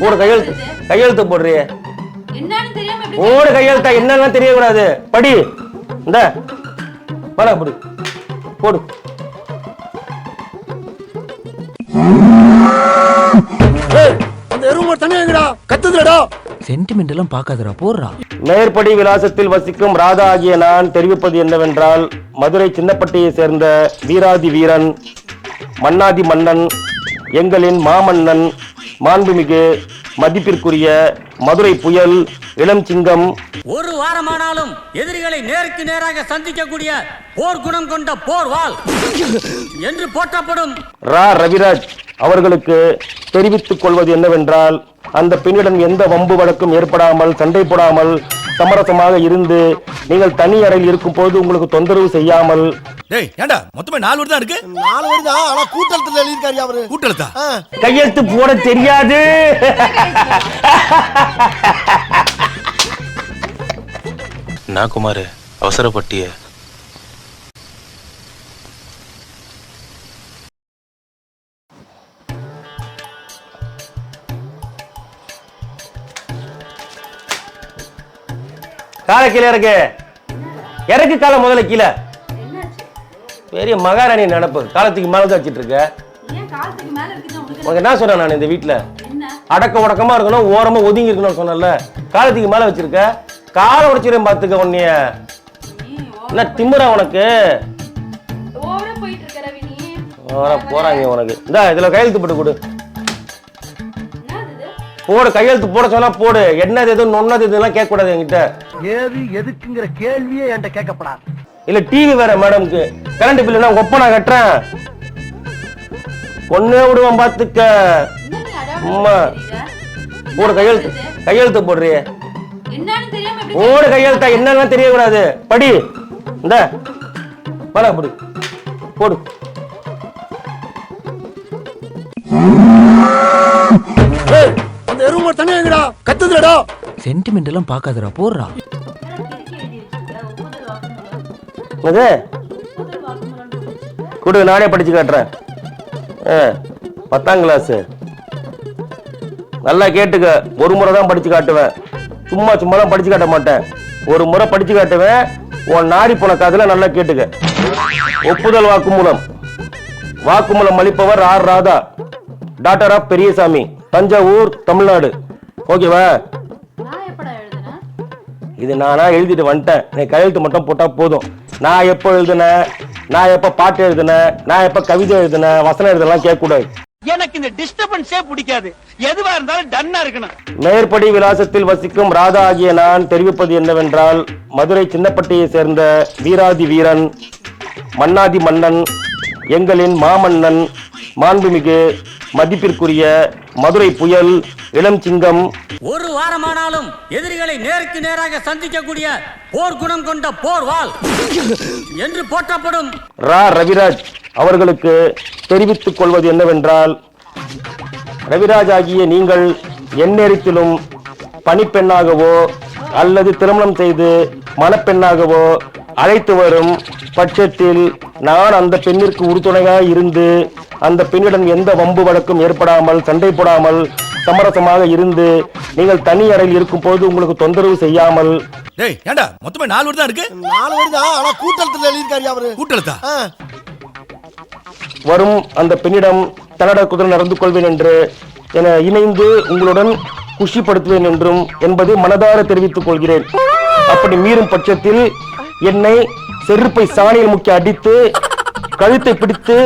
போடு கையெழுத்து கையெழுத்து போடுறியே போடு கையெழுத்தா என்னன்னு தெரியக்கூடாது? படி. இந்த பட. போடு. போடு சென்டிமெண்ட் எல்லாம் போடுறா. மேற்படி விலாசத்தில் வசிக்கும் ராதா ஆகிய நான் தெரிவிப்பது என்னவென்றால் மதுரை சின்னப்பட்டியை சேர்ந்த வீராதி வீரன் மன்னாதி மன்னன் எங்களின் மாமன்னன் மாண்புமிகு மதிப்பிற்குரிய மதுரை புயல் இளம் சிங்கம். ஒரு வாரமானாலும் எதிரிகளை நேருக்கு நேராக சந்திக்கக்கூடிய போர் குணம் கொண்ட போர் வாள் என்று போற்றப்படும் ரா. ரவிராஜ் அவர்களுக்கு தெரிவித்துக் கொள்வது என்னவென்றால் அந்த பெண்ணிடம் எந்த வம்பு வழக்கும் ஏற்படாமல் சண்டை போடாமல் சமரசமாக இருந்து நீங்கள் தனி அறையில் இருக்கும் போது உங்களுக்கு தொந்தரவு செய்யாமல். டேய் ஏண்டா? மொத்தமே நாலு வருதா இருக்கு? நாலு வருதா ஆனா கூட்டத்துல எழுதிருக்காரு அவரு? கூட்டெழுத்தா ஆ. கையெழுத்து போட தெரியாது. நான் குமார் அவசரப்பட்டிய காலை கீழே இறக்கு. இறக்கு காலை முதல்ல கீழே. பெரிய மகாராணி நடப்பு காலத்துக்கு மேல தான் வச்சிட்டு இருக்க. உனக்கு என்ன சொன்னேன் நான் இந்த வீட்டுல அடக்க உடக்கமா இருக்கணும் ஓரமா ஒதுங்கி இருக்கணும்னு சொன்னேன்ல. காலத்துக்கு மேல வச்சிருக்க. காலை உடைச்சிடும் பாத்துக்க உன்னைய. என்ன திமிரா உனக்கு? போறாங்க உனக்கு. இந்தா இதுல கையெழுத்து போட்டு கொடு. போடு கையெழுத்து போட சொன்னா போடு. என்னது எது நொன்னது இதெல்லாம் கேட்க கூடாது என்கிட்ட. ஏது எதுக்குங்கிற கேள்வியே என்கிட்ட கேட்கப்படாது. இல்ல டிவி வேற மேடம்க்கு கரண்ட் பில் நான் ஒப்ப நான் கட்டுறேன். கொன்னே விடுவான் பாத்துக்க. அம்மா. போடு கையெழுத்து. கையெழுத்து போடுறியே. போடு கையெழுத்தா. என்னன்னு தெரியக்கூடாது. படி. இந்த. பட போடு. போடு. ஏய், அந்த எருமை தனியா எங்கடா? கத்துதுடா சென்டிமெண்ட் எல்லாம் பார்க்காதடா போடுறா. அது கொடு நானே படிச்சு காட்டுறேன். ஆ, பத்தாம் கிளாஸ் நல்லா கேட்டுக்க. ஒரு முறை தான் படிச்சு காட்டுவேன். சும்மா சும்மா தான் படிச்சு காட்ட மாட்டேன். ஒரு முறை படிச்சு காட்டுவேன். உன் நாடி போன காதல நல்லா கேட்டுக்க. ஒப்புதல் வாக்குமூலம். வாக்குமூலம் அளிப்பவர் R. Radha. Daughter of Periyasamy. Thanjavur Tamil Nadu. ஓகேவா இது நானா எழுதிட்டு வந்துட்டேன். நீ கையெழுத்து மட்டும் போட்டா போதும். நான் எப்போ எழுதுனேன்? நான் எப்போ பாட்டு எழுதுனேன்? நான் எப்போ கவிதை எழுதுனேன்? வசனம் எழுதலாம் கேட்கக்கூடாது. எனக்கு இந்த டிஸ்டர்பன்ஸே பிடிக்காது. எதுவா இருந்தாலும் டன்னா இருக்கணும். மேற்படி விலாசத்தில் வசிக்கும் ராதா ஆகிய நான் தெரிவிப்பது என்னவென்றால் மதுரை சின்னப்பட்டியை சேர்ந்த வீராதி வீரன் மன்னாதி மன்னன் எங்களின் மாமன்னன் மாண்புமிகு மதிப்பிற்குரிய மதுரை புயல் இளம் சிங்கம். ஒரு வாரமானாலும் எதிரிகளை நேருக்கு நேராக சந்திக்கக்கூடிய போர் குணம் கொண்ட போர் வாள் என்று போற்றப்படும். ரா. ரவிராஜ் அவர்களுக்கு தெரிவித்துக் கொள்வது என்னவென்றால் ரவிராஜ் ஆகிய நீங்கள் எந்நேரத்திலும் பணிப்பெண்ணாகவோ அல்லது திருமணம் செய்து மணப்பெண்ணாகவோ அழைத்து வரும் பட்சத்தில் நான் அந்த பெண்ணிற்கு உறுதுணையாக இருந்து அந்த பெண்ணிடம் எந்த வம்பு வழக்கும் ஏற்படாமல் சண்டை போடாமல் சமரசமாக இருந்து நீங்கள் தனி அறையில் இருக்கும் போது உங்களுக்கு தொந்தரவு செய்யாமல். டேய் ஏண்டா? மொத்தமே நாலு வருதா இருக்கு? நாலு வருதா ஆனா கூட்டத்துல எழுதிருக்காரு அவரு. கூட்டெழுத்தா ஆ. வரும் அந்த பெண்ணிடம் தன்னட குதிரை நடந்து கொள்வேன் என்று என இணைந்து உங்களுடன் குஷிப்படுத்துவேன் என்றும் என்பதை மனதார தெரிவித்துக் கொள்கிறேன். அப்படி மீறும் பட்சத்தில் என்னை செருப்பை சாணியில் முக்கி அடித்து கழுத்தை பிடித்து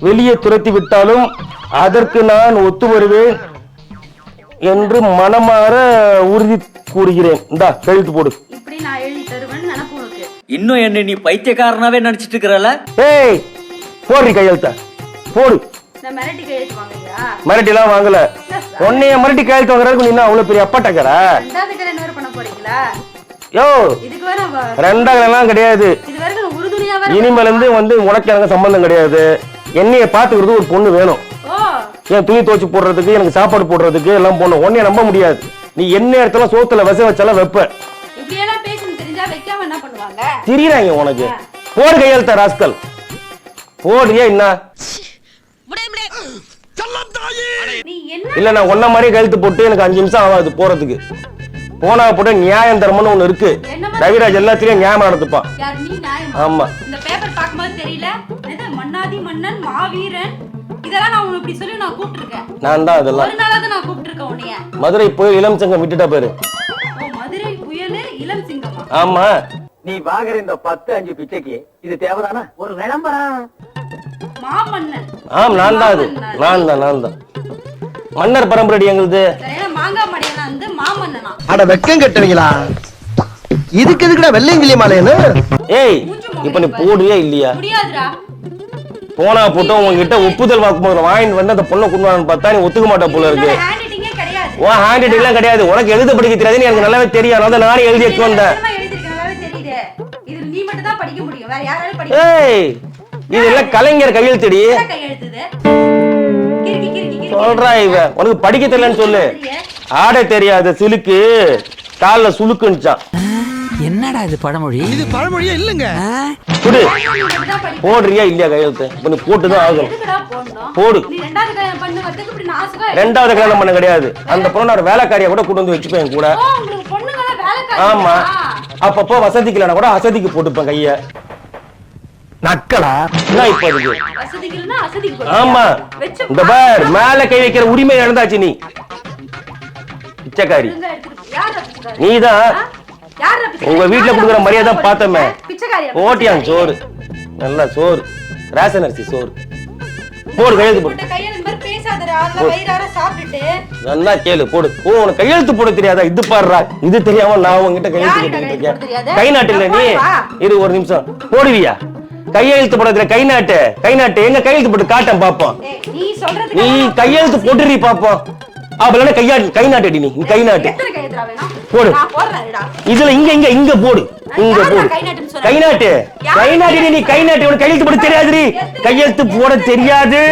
வெளியே துரத்தி விட்டாலும் அதற்கு நான் ஒத்து வருவேன் என்று மனமாற உறுதி கூறுகிறேன். இந்தா கழுத்து போடு. இன்னும் என்ன நீ பைத்தியக்காரனாவே நடிச்சிட்டு இருக்கிறல ஏய் போடுறி கையெழுத்த. போடு. மிரட்டிலாம் வாங்கல. உன்னைய மிரட்டி கையெழுத்து வாங்குறதுக்கு நீ அவ்வளவு பெரிய போறீங்களா? யோ! ரெண்டாகலாம் கிடையாது. இனிமேல இருந்து வந்து உனக்கு எனக்கு சம்பந்தம் கிடையாது. என்னைய பாத்துக்கிறது ஒரு பொண்ணு வேணும். என் துணி துவைச்சு போடுறதுக்கு எனக்கு சாப்பாடு போடுறதுக்கு எல்லாம் பொண்ணு உன்னைய நம்ப முடியாது. நீ என்ன இடத்துல சோத்துல விச வச்சாலும் வைப்ப. திரியிறாங்க உனக்கு. போடு கையெழுத்த ராஸ்கல். போடுறியா என்ன நீ என்ன என்ன இல்ல நான் ஒன்ன மாதிரி கையெழுத்து போட்டு எனக்கு அஞ்சு நிமிஷம் ஆகாது போறதுக்கு. போனா போட்டு நியாயம் தர்மம்னு ஒண்ணு இருக்கு. ரவிராஜ் எல்லாத்திலயும் நியாயமா நடந்துப்பான். யார் நீ நியாயமா? ஆமா. இந்த பேப்பர் பார்க்கும்போது தெரியல இது மன்னாதி மன்னன் மாவீரன்? இதெல்லாம் நான் உனக்கு இப்படி சொல்லி நான் கூப்பிட்டுருக்கேன். நான் தான் அதெல்லாம். மதுரை போய் இளம் சங்கம் விட்டுட்டா பாரு. புயல் ஆமா. நீ வாங்குற இந்த பத்து அஞ்சு பிச்சைக்கு இது தேவைதானா? ஒரு விளம்பரம். ஆம் நான் தான் அது. மாமன்னன். நான் தான் நான் தான். மன்னர் பரம்பரை எங்களுது. சரியா மாங்காய் மடையனா வந்து மாமன்னனா? அட வெக்கம் கட்டுவீங்களா? இதுக்கு எதுக்குடா வெள்ளையங்கிலி மாலையன்னு ஏய் இப்ப நீ போடுறியா இல்லையா? முடியாதுடா. போனா போட்டு உங்ககிட்ட ஒப்புதல் வாக்குமூலம் வாங்கிட்டு வந்து அந்த பொண்ணை கொண்டு பார்த்தா நீ ஒத்துக்க மாட்டா போல இருக்கு. ஹேண்ட் ரைட்டிங்கே கிடையாது. உன் ஹேண்ட் ரைட்டிங்லாம் கிடையாது. உனக்கு எழுத படிக்க தெரியாதுன்னு எனக்கு நல்லாவே தெரியும் அதனால தான் நானே எழுதி எடுத்து வந்தேன். என்னமா எழுதிருக்கனால தெரியுது. இது நீ மட்டும் தான் படிக்க முடியும். வேற யாராலும் படிக்க ஏய் இதெல்லாம் கலைஞர் கையெழுத்தடி? சொல்றா இவ? உனக்கு படிக்க தெரியலன்னு சொல்லு. ஆட தெரியாத சிலுக்கு கால்ல சுளுக்குன்னுச்சான் என்னடா இது பழமொழி? இது பழமொழியே இல்லைங்க. குடு. போடுறியா இல்லையா கையெழுத்து? இப்ப போட்டுதான் போடணும்? போடு. நீ ரெண்டாவது கல்யாணம் பண்ண கிடையாது. அந்த பொண்ணு ஒரு வேலைக்காரியா கூட கூட்டு வந்து வச்சுப்பேன் என் கூட. ஓ உங்களுக்கு பொண்ணுங்களா வேலைக்காரி ஆமா. அப்பப்போ வசதிக்கலனா கூட அசதிக்கு போட்டுப்பேன் கைய. நக்கலா? ஆமா. இந்த பார் மேல கை வைக்கிற உரிமை இழந்தாச்சு நீ. பிச்சைக்காரி? நீதான்? உங்க வீட்ல யார்டா குடுக்குற மரியாதை? பார்த்தோமே? ஓட்டியான் சோறு. நல்லா சோறு. ரேஷன் அரிசி சோறு. போடு கையெழுத்து போடு. நல்லா கேளு போடு. ஓ உனக்கு கையெழுத்து போட தெரியாதா? இது பாடுறா இது தெரியாம நான் உங்ககிட்ட கையெழுத்து கேட்டுக்கிட்டு? இருக்கேன். கை நாட்டு இல்ல நீ. இரு ஒரு நிமிஷம். போடுவியா? கையெழுத்து போட தெரியாது கை நாட்டு கை நாட்டு. எங்க கையெழுத்து போட்டு காட்டேன் பாப்போம். நீ கையெழுத்து போட்டுறீ பாப்போம். அப்பல கையா கை நாட்டடி நீ. நீ கை நாட்டு? போடு. இதுல இங்க இங்க இங்க போடு. இங்க போடு. கை நாட்டு. கை நாட்டு நீ கை நாட்டு. உனக்கு கையெழுத்து போட தெரியாதுடி. எத்தனை கையெழுத்து? போட தெரியாது.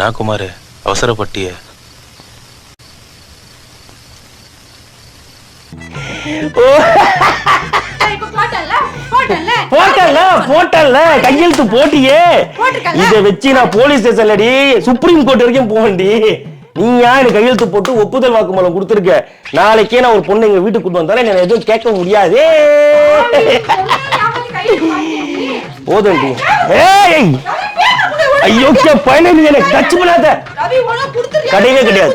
நான் குமார் அவசரப்பட்டிய கையெழுத்து போட்டியே? இத வச்சு நான் போலீஸ் ஸ்டேஷன்லடி சுப்ரீம் கோர்ட் வரைக்கும் போவேன்டி. நீ ஏன் எனக்கு கையெழுத்து போட்டு ஒப்புதல் வாக்குமூலம் கொடுத்துருக்க? நாளைக்கே நான் ஒரு பொண்ணு எங்க வீட்டுக்கு கொண்டு வந்தாலும் என்ன எதுவும் கேட்க முடியாது? போதும்டி. ஏய்! ஐயோ பையனை நீ எனக்கு டச் பண்ணாத? கிடையவே கிடையாது.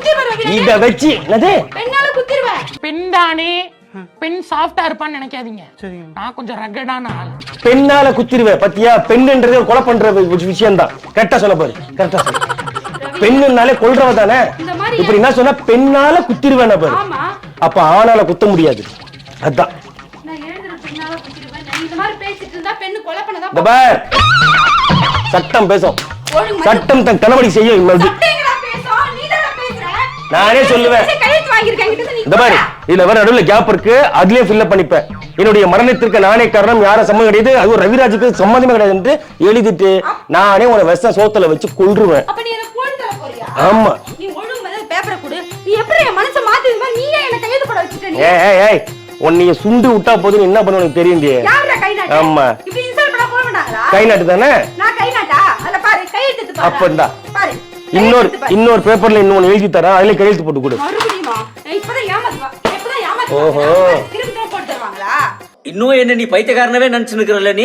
இத வச்சு என்னது? பெண்ணால குத்திருவேன். பெண் சாஃப்டா இருப்பான்னு நினைக்காதீங்க. நான் கொஞ்சம் ரகடான ஆள். பெண்ணால குத்திருவேன் பத்தியா? பெண்ணுன்றது ஒரு கொலை பண்ற விஷயம் தான் கரெக்டா சொல்ல பாரு கரெக்டா சொல்லு பெண்ணுனாலே கொல்றவ தானே? இந்த மாதிரி இப்படி என்ன சொன்னா பெண்ணால குத்திருவேன் பாரு. ஆமா. அப்ப ஆணால குத்த முடியாது. அதான். சட்டம் பேசும். சட்டம் தன் கடவடி செய்யும் நானே சொல்லுவேன். இந்த மாதிரி இதுல வர நடுவுல கேப் இருக்கு. அதுலயே ஃபில்அப் பண்ணிப்பேன். என்னுடைய மரணத்திற்கு நானே காரணம் யாரும் சம்மந்தம் கிடையாது. அது ரவிராஜுக்கு சம்மந்தமே கிடையாது எழுதிட்டு நானே உன விஷ சோத்துல வச்சு போறியா? ஆமா. உன்னைய சுண்டு விட்டா போதும் என்ன பண்ண உனக்கு தெரியும் கை நாட்டு? ஆமா. கை தானே நான் இன்னொரு. இன்னொரு பேப்பர்ல இன்னொன்னு எழுதி தரேன். அதுல கையெழுத்து போட்டு கொடு. ஓஹோ. இன்னும் என்ன நீ பைத்தியக்காரனவே நினைச்சு நிக்கிறல்ல நீ?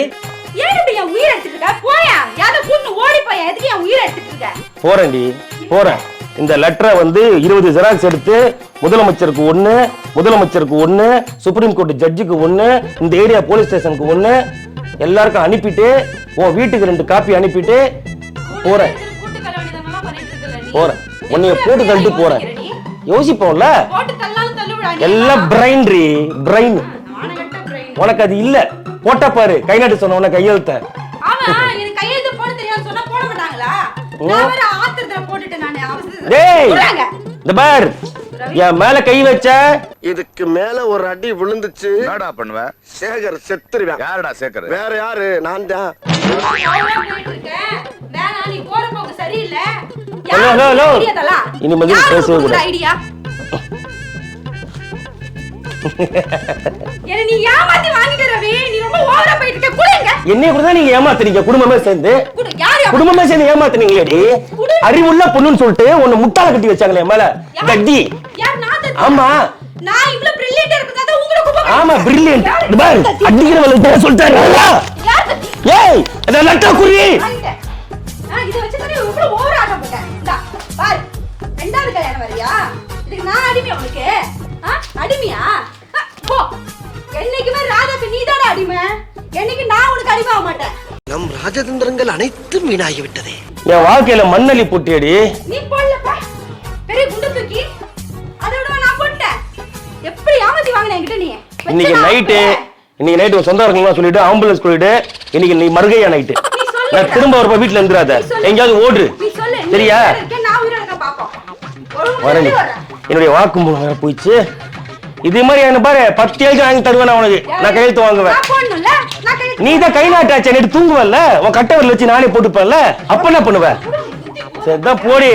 போறேன்டி. போறேன். இந்த லெட்டரை வந்து இருபது ஜெராக்ஸ் எடுத்து முதலமைச்சருக்கு ஒண்ணு முதலமைச்சருக்கு ஒண்ணு சுப்ரீம் கோர்ட் ஜட்ஜுக்கு ஒண்ணு இந்த ஏரியா போலீஸ் ஸ்டேஷனுக்கு ஒண்ணு எல்லாருக்கும் அனுப்பிட்டு உன் வீட்டுக்கு ரெண்டு காப்பி அனுப்பிட்டு போறேன். போறேன். உன்னைய போட்டு தள்ளிட்டு போறேன்? யோசிப்போம்ல. எல்லாம் பிரைன் ரீ பிரைன். உனக்கு அது இல்ல. போட்ட பாரு. கை நாட்டு சொன்ன உனக்கு கையெழுத்த. இந்த பார். என் மேல கை வச்ச. இதுக்கு மேல ஒரு அடி விழுந்துச்சு. என்னடா பண்ணுவ? சேகர் செத்துருவேன். யாருடா சேக்கர் வேற யாரு? நான் தான். Hello, hello, hello. இனிமேல் யாரு பேசவே கூடாது. என்ன நீ ஏமாத்தி வாங்கிட்ட ரவி. நீ ரொம்ப ஓவரா போயிட்டு இருக்க குடுங்க. என்னைய கூட தான் நீங்க ஏமாத்துறீங்க? குடும்பமே சேர்ந்து? குடும்பமே சேர்ந்து ஏமாத்துனீங்களேடி. அறிவுள்ள பொண்ணுன்னு சொல்லிட்டு உன்னை முட்டாள கட்டி வச்சாங்களே மேல? கட்டி? ஆமா. நான் உங்களை ஆமா பிரில்லியன்ட் பாரு. சொல்லிட்டாரு? ஏய் அத லட்டா குறி ரெண்டாவது கல்யாணம் வரியா? இதுக்கு நான் அடிமையா உனக்கு? ஆ, அடிமையா? போ. என்னைக்குமே ராதாக்கு நீதானே அடிமை. என்னைக்கு நான் உனக்கு அடிமை ஆக மாட்டேன். நம் ராஜதந்திரங்கள் அனைத்தும் வீணாகிவிட்டதே என் வாழ்க்கையில மண்ணலி போட்டியடி நீ போடலப்பா. பெரிய குண்டு தூக்கி. அதை நான் போட்டேன்? எப்படி ஏமாத்தி வாங்கின என்கிட்ட நீ? இன்னைக்கு நைட்டு. இன்னைக்கு நைட்டு சொந்தம் இருக்கீங்களா சொல்லிட்டு ஆம்புலன்ஸ் சொல்லிட்டு இன்னைக்கு நீ மறுகையா நைட்டு நீ சொல்லு. நான் திரும்ப வரப்ப வீட்டுல இருந்துடாத நீ. எங்கேயாவது ஓடு நீ. நீ சரியா வரேன். என்னுடைய வாக்குமூலம் வேற போயிடுச்சு. இது மாதிரி என்ன பாரு பத்து ஏஜ் வாங்கி தருவேன் நான் உனக்கு. நான் கையெழுத்து வாங்குவேன். நீ தான் கை நாட்டாச்சே நேற்று தூங்குவல்ல? உன் கட்டவரில் வச்சு நானே போட்டுப்பேன்ல. அப்ப என்ன பண்ணுவ? சரிதான் போடி.